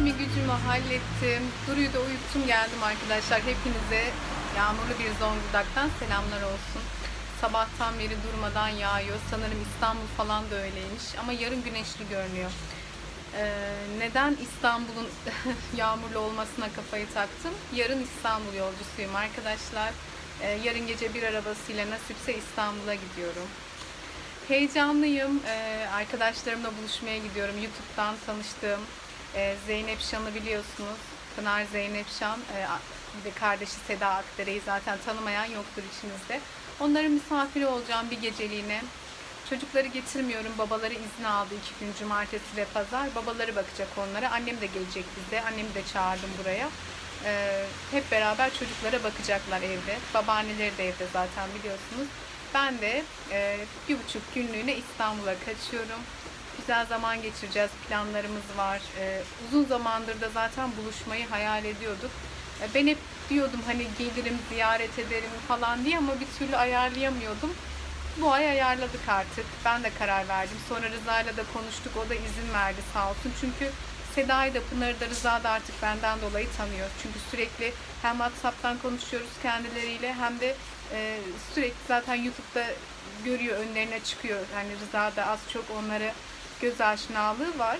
İşimi gücümü hallettim. Duru'yu da uyuttum geldim arkadaşlar. Hepinize yağmurlu bir Zonguldak'tan selamlar olsun. Sabahtan beri durmadan yağıyor. Sanırım İstanbul falan da öyleymiş. Ama yarın güneşli görünüyor. Ee, neden İstanbul'un yağmurlu olmasına kafayı taktım? Yarın İstanbul yolcusuyum arkadaşlar. Ee, yarın gece bir arabasıyla nasipse İstanbul'a gidiyorum. Heyecanlıyım. Ee, arkadaşlarımla buluşmaya gidiyorum. YouTube'dan tanıştığım e, Zeynep Şan'ı biliyorsunuz. Pınar Zeynep Şan. e, bir de kardeşi Seda Akdere'yi zaten tanımayan yoktur içinizde. Onların misafiri olacağım bir geceliğine. Çocukları getirmiyorum. Babaları izin aldı iki gün cumartesi ve pazar. Babaları bakacak onlara. Annem de gelecek bize. Annemi de çağırdım buraya. Ee, hep beraber çocuklara bakacaklar evde. Babaanneleri de evde zaten biliyorsunuz. Ben de e, bir buçuk günlüğüne İstanbul'a kaçıyorum. Güzel zaman geçireceğiz. Planlarımız var. Ee, uzun zamandır da zaten buluşmayı hayal ediyorduk. Ee, ben hep diyordum hani gelirim, ziyaret ederim falan diye ama bir türlü ayarlayamıyordum. Bu ay ayarladık artık. Ben de karar verdim. Sonra Rıza'yla da konuştuk. O da izin verdi sağ olsun. Çünkü Seda'yı da Pınar'ı da Rıza da artık benden dolayı tanıyor. Çünkü sürekli hem WhatsApp'tan konuşuyoruz kendileriyle hem de e, sürekli zaten YouTube'da görüyor, önlerine çıkıyor. Hani Rıza da az çok onlara göz aşinalığı var.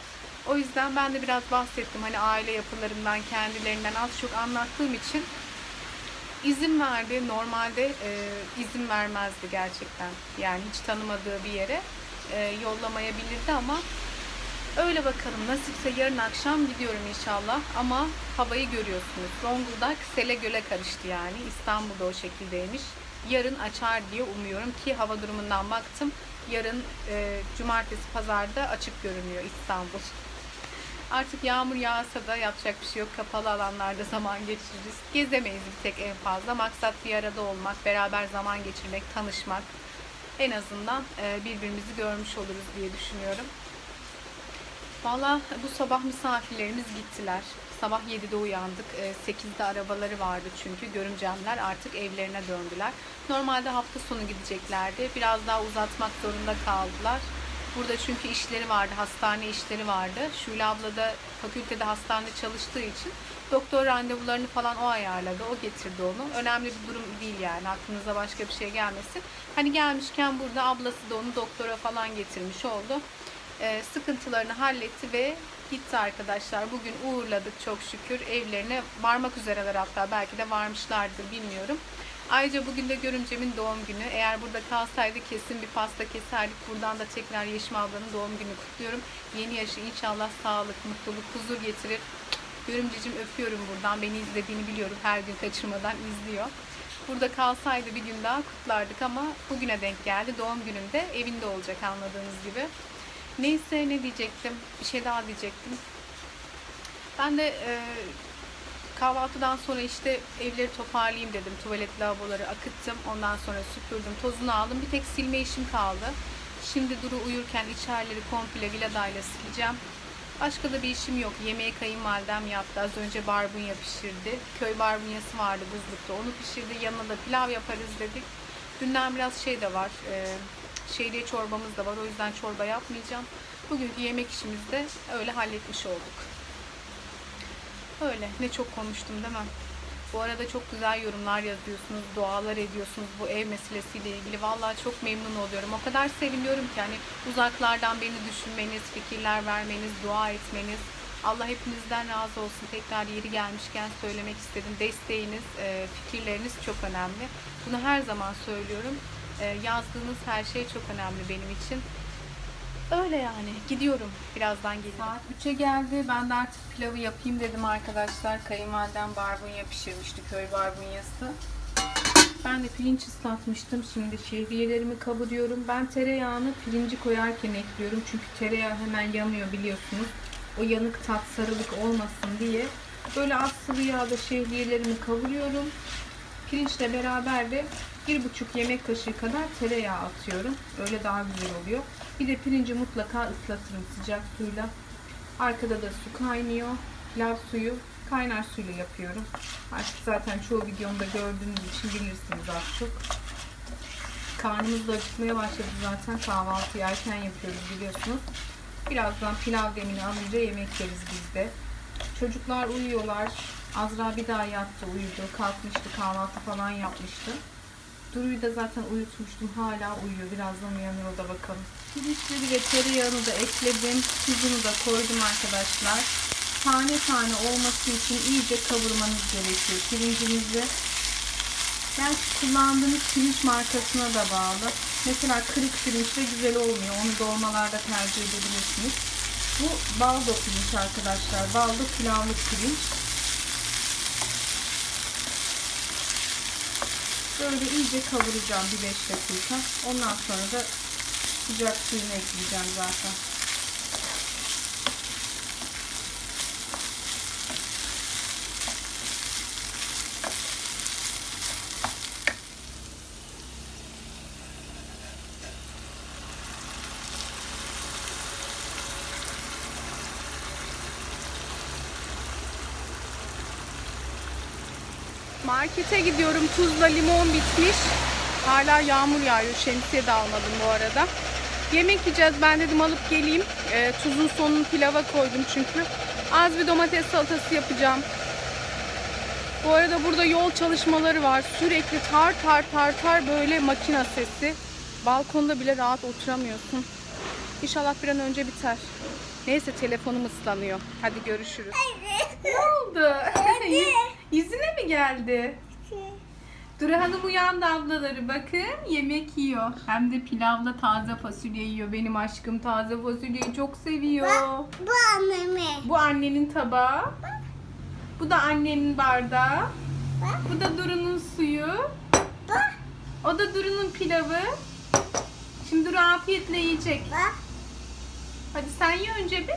O yüzden ben de biraz bahsettim. Hani aile yapılarından, kendilerinden az çok anlattığım için izin verdi. Normalde e, izin vermezdi gerçekten. Yani hiç tanımadığı bir yere e, yollamayabilirdi ama öyle bakalım. Nasipse yarın akşam gidiyorum inşallah. Ama havayı görüyorsunuz. Zonguldak sele göle karıştı yani. İstanbul'da o şekildeymiş. Yarın açar diye umuyorum ki hava durumundan baktım. Yarın e, cumartesi pazarda açık görünüyor İstanbul. Artık yağmur yağsa da yapacak bir şey yok. Kapalı alanlarda zaman geçiririz. Gezemeyiz bir tek en fazla. Maksat bir arada olmak, beraber zaman geçirmek, tanışmak. En azından e, birbirimizi görmüş oluruz diye düşünüyorum. Valla bu sabah misafirlerimiz gittiler. Sabah 7'de uyandık. E, 8'de arabaları vardı çünkü. Görümcemler artık evlerine döndüler. Normalde hafta sonu gideceklerdi. Biraz daha uzatmak zorunda kaldılar. Burada çünkü işleri vardı, hastane işleri vardı. Şule abla da fakültede hastanede çalıştığı için doktor randevularını falan o ayarladı, o getirdi onu. Önemli bir durum değil yani, aklınıza başka bir şey gelmesin. Hani gelmişken burada ablası da onu doktora falan getirmiş oldu. Ee, sıkıntılarını halletti ve gitti arkadaşlar. Bugün uğurladık çok şükür. Evlerine varmak üzereler hatta, belki de varmışlardır bilmiyorum. Ayrıca bugün de görümcemin doğum günü. Eğer burada kalsaydı kesin bir pasta keserdik. Buradan da tekrar Yeşim ablanın doğum günü kutluyorum. Yeni yaşı inşallah sağlık, mutluluk, huzur getirir. Görümcecim öpüyorum buradan. Beni izlediğini biliyorum. Her gün kaçırmadan izliyor. Burada kalsaydı bir gün daha kutlardık ama bugüne denk geldi. Doğum gününde evinde olacak anladığınız gibi. Neyse ne diyecektim? Bir şey daha diyecektim. Ben de e, kahvaltıdan sonra işte evleri toparlayayım dedim. Tuvalet lavaboları akıttım. Ondan sonra süpürdüm. Tozunu aldım. Bir tek silme işim kaldı. Şimdi Duru uyurken içerileri komple viladayla sileceğim. Başka da bir işim yok. Yemeği kayınvalidem yaptı. Az önce barbunya pişirdi. Köy barbunyası vardı buzlukta. Onu pişirdi. Yanına da pilav yaparız dedik. Dünden biraz şey de var. E, şehriye çorbamız da var. O yüzden çorba yapmayacağım. Bugünkü yemek işimizi de öyle halletmiş olduk. Öyle. Ne çok konuştum değil mi? Bu arada çok güzel yorumlar yazıyorsunuz, dualar ediyorsunuz bu ev meselesiyle ilgili. Vallahi çok memnun oluyorum. O kadar seviniyorum ki hani uzaklardan beni düşünmeniz, fikirler vermeniz, dua etmeniz. Allah hepinizden razı olsun. Tekrar yeri gelmişken söylemek istedim. Desteğiniz, e, fikirleriniz çok önemli. Bunu her zaman söylüyorum. E, Yazdığınız her şey çok önemli benim için. Öyle yani. Gidiyorum. Birazdan gelirim. Saat 3'e geldi. Ben de artık pilavı yapayım dedim arkadaşlar. Kayınvalidem barbunya pişirmişti. Köy barbunyası. Ben de pirinç ıslatmıştım. Şimdi şehriyelerimi kavuruyorum. Ben tereyağını pirinci koyarken ekliyorum. Çünkü tereyağı hemen yanıyor biliyorsunuz. O yanık tat sarılık olmasın diye. Böyle az sıvı yağda şehriyelerimi kavuruyorum. Pirinçle beraber de bir buçuk yemek kaşığı kadar tereyağı atıyorum. Öyle daha güzel oluyor. Bir de pirinci mutlaka ıslatırım sıcak suyla. Arkada da su kaynıyor. Pilav suyu kaynar suyla yapıyorum. Artık zaten çoğu videomda gördüğünüz için bilirsiniz az çok. Karnımız da acıkmaya başladı zaten. Kahvaltıyı erken yapıyoruz biliyorsunuz. Birazdan pilav demini alınca yemek yeriz biz de. Çocuklar uyuyorlar. Azra bir daha yattı uyudu. Kalkmıştı kahvaltı falan yapmıştı. Duru'yu da zaten uyutmuştum. Hala uyuyor. Birazdan uyanır o da bakalım. Pirinçleri ve tereyağını da ekledim. Tuzunu da koydum arkadaşlar. Tane tane olması için iyice kavurmanız gerekiyor pirincinizi. Ben kullandığınız pirinç markasına da bağlı. Mesela kırık pirinç de güzel olmuyor. Onu dolmalarda tercih edebilirsiniz. Bu baldo pirinç arkadaşlar. Baldo pilavlı pirinç. Böyle iyice kavuracağım bir 5 dakika. Ondan sonra da sıcak suyunu ekleyeceğim zaten. Markete gidiyorum. Tuzla limon bitmiş. Hala yağmur yağıyor. Şemsiye de almadım bu arada. Yemek yiyeceğiz. Ben dedim alıp geleyim. Ee, tuzun sonunu pilava koydum çünkü. Az bir domates salatası yapacağım. Bu arada burada yol çalışmaları var. Sürekli tar tar tar tar böyle makina sesi. Balkonda bile rahat oturamıyorsun. İnşallah bir an önce biter. Neyse telefonum ıslanıyor. Hadi görüşürüz. Ne oldu? Yüzüne mi geldi? Duru Hanım uyandı ablaları bakın yemek yiyor. Hem de pilavla taze fasulye yiyor. Benim aşkım taze fasulyeyi çok seviyor. Bu annemi. Bu annenin tabağı. Bu da annenin bardağı. Bak. Bu da Duru'nun suyu. Bak. O da Duru'nun pilavı. Şimdi Duru afiyetle yiyecek. Bak. Hadi sen ye önce bir.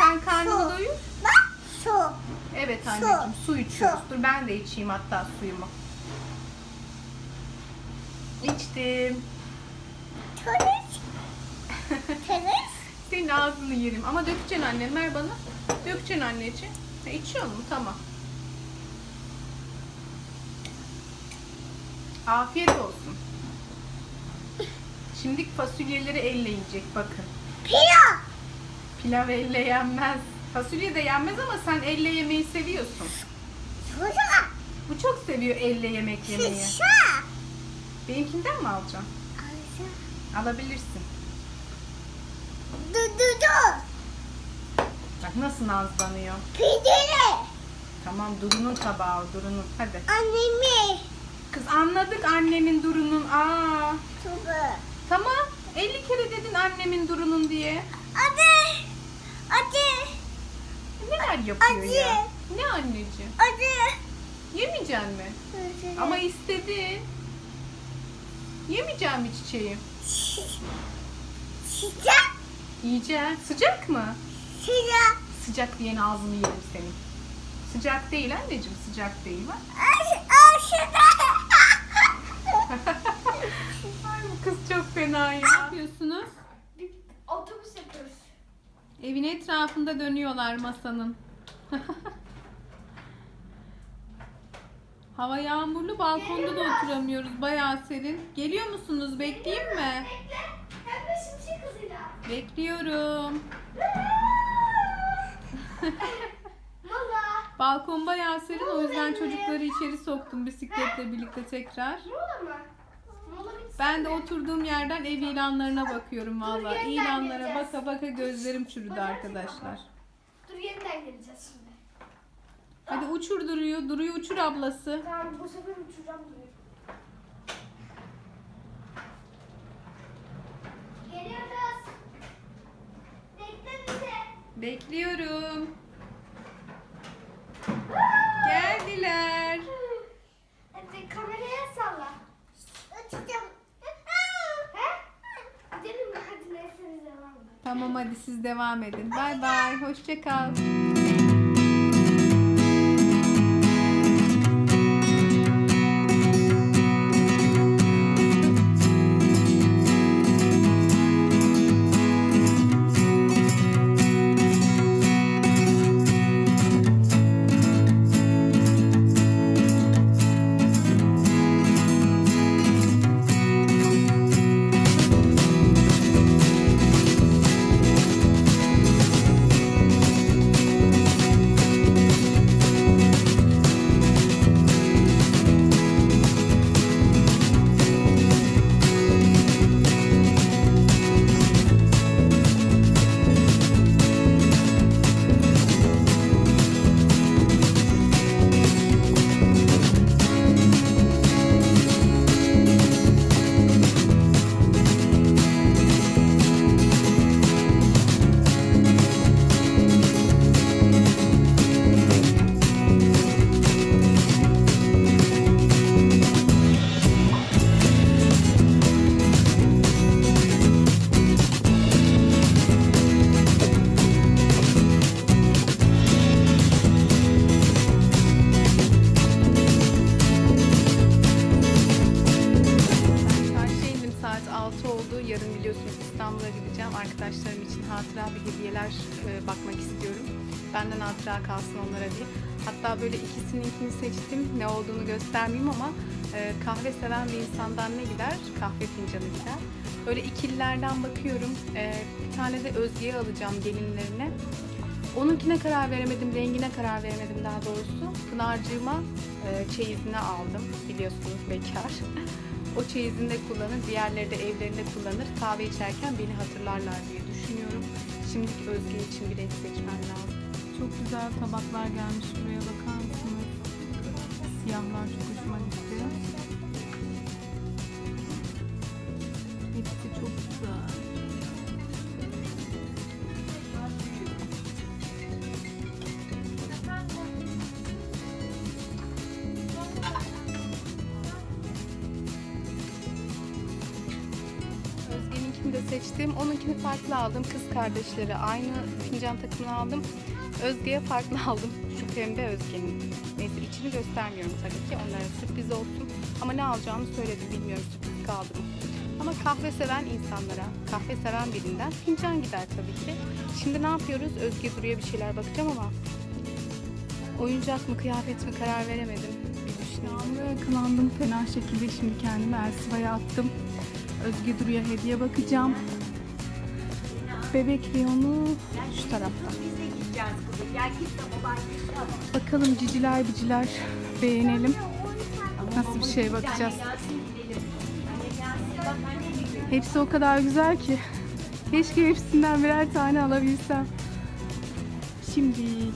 Sen karnını doyur. Bak. Su. Evet anneciğim su içiyoruz. Su. Dur ben de içeyim hatta suyumu. İçtim. Tenis. Tenis. Senin ağzını yerim. Ama dökeceksin annem. Ver bana. Dökeceksin anneciğim. Ha, içiyor mu? Tamam. Afiyet olsun. Şimdi fasulyeleri elle yiyecek bakın. Piyo. Pilav elle yenmez. Fasulye de yenmez ama sen elle yemeyi seviyorsun. Susa. Bu çok seviyor elle yemek yemeyi. Susa. Benimkinden mi alacaksın? Alabilirsin. Du du du. Bak nasıl nazlanıyor. Pideli. Tamam Duru'nun tabağı Duru'nun. Hadi. Annemi. Kız anladık annemin Duru'nun. Aa. Tuba. Tamam. 50 kere dedin annemin Duru'nun diye. Hadi. Hadi. Neler yapıyor Acı. ya? Ne anneciğim? Hadi. Yemeyeceksin mi? Ama istedin. Yemeyeceğim mi çiçeği? Sıcak. Yiyeceğim. Sıcak mı? Sıcak. Sıcak diyen ağzını yerim senin. Sıcak değil anneciğim sıcak değil bak. Ay bu kız çok fena ya. Ne yapıyorsunuz? Otobüs yapıyoruz. Evin etrafında dönüyorlar masanın. Hava yağmurlu balkonda da oturamıyoruz. Bayağı serin. Geliyor musunuz? Bekleyeyim mi? Bekle. Hem de şimşek hızıyla. Bekliyorum. Balkon bayağı serin o yüzden çocukları içeri soktum bisikletle birlikte tekrar. Mola bitsin. Ben de oturduğum yerden ev ilanlarına bakıyorum valla. İlanlara baka baka gözlerim çürüdü arkadaşlar. Dur yeniden geleceğiz şimdi. Hadi uçur duruyor. Duruyor uçur ablası. Tamam bu sefer uçuracağım duruyor. Geliyoruz. Bekle bizi. Bekliyorum. Geldiler. Hadi kameraya salla. Uçacağım. He? Gidelim mi? Hadi neyse biz devam edelim. Tamam hadi siz devam edin. Bay bay. Hoşça kal. Benden hatıra kalsın onlara diye. Hatta böyle ikisinin ikini seçtim. Ne olduğunu göstermeyeyim ama e, kahve seven bir insandan ne gider? Kahve fincanı gider. Böyle ikililerden bakıyorum. E, bir tane de Özge'ye alacağım gelinlerine. Onunkine karar veremedim, rengine karar veremedim daha doğrusu. Pınar'cığıma e, çeyizine aldım. Biliyorsunuz bekar. o çeyizinde kullanır, diğerleri de evlerinde kullanır. Kahve içerken beni hatırlarlar diye düşünüyorum. Şimdiki Özge için bir renk seçmem lazım. Çok güzel tabaklar gelmiş buraya bakar mısınız? Siyahlar çok hoşuma gitti. Hepsi çok güzel. Özge'ninkini de seçtim. Onunkini farklı aldım. Kız kardeşleri aynı fincan takımını aldım. Özge'ye farklı aldım. Şu pembe Özge'nin. Neyse içini göstermiyorum tabii ki. Onlara sürpriz olsun. Ama ne alacağımı söyledim. Bilmiyorum sürpriz kaldı. Ama kahve seven insanlara, kahve seven birinden fincan gider tabii ki. Şimdi ne yapıyoruz? Özge Duru'ya bir şeyler bakacağım ama oyuncak mı, kıyafet mi karar veremedim. Ve yakalandım fena şekilde. Şimdi kendimi Elsiva'ya attım. Özge Duru'ya hediye bakacağım. Bebek reyonu şu tarafta. Bakalım ciciler biciler beğenelim. Nasıl bir şey bakacağız. Hepsi o kadar güzel ki. Keşke hepsinden birer tane alabilsem. Şimdilik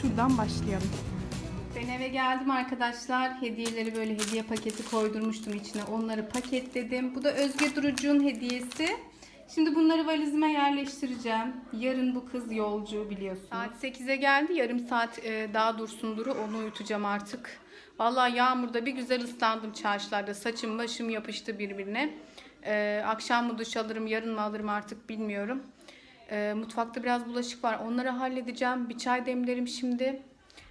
şuradan başlayalım. Ben eve geldim arkadaşlar. Hediyeleri böyle hediye paketi koydurmuştum içine. Onları paketledim. Bu da Özge Durucu'nun hediyesi. Şimdi bunları valizime yerleştireceğim. Yarın bu kız yolcu biliyorsunuz. Saat 8'e geldi. Yarım saat e, daha dursun Duru. Onu uyutacağım artık. Vallahi yağmurda bir güzel ıslandım çarşılarda. Saçım başım yapıştı birbirine. E, akşam mı duş alırım, yarın mı alırım artık bilmiyorum. E, mutfakta biraz bulaşık var. Onları halledeceğim. Bir çay demlerim şimdi.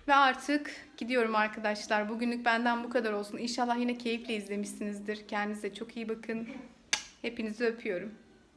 Ve artık gidiyorum arkadaşlar. Bugünlük benden bu kadar olsun. İnşallah yine keyifle izlemişsinizdir. Kendinize çok iyi bakın. Hepinizi öpüyorum.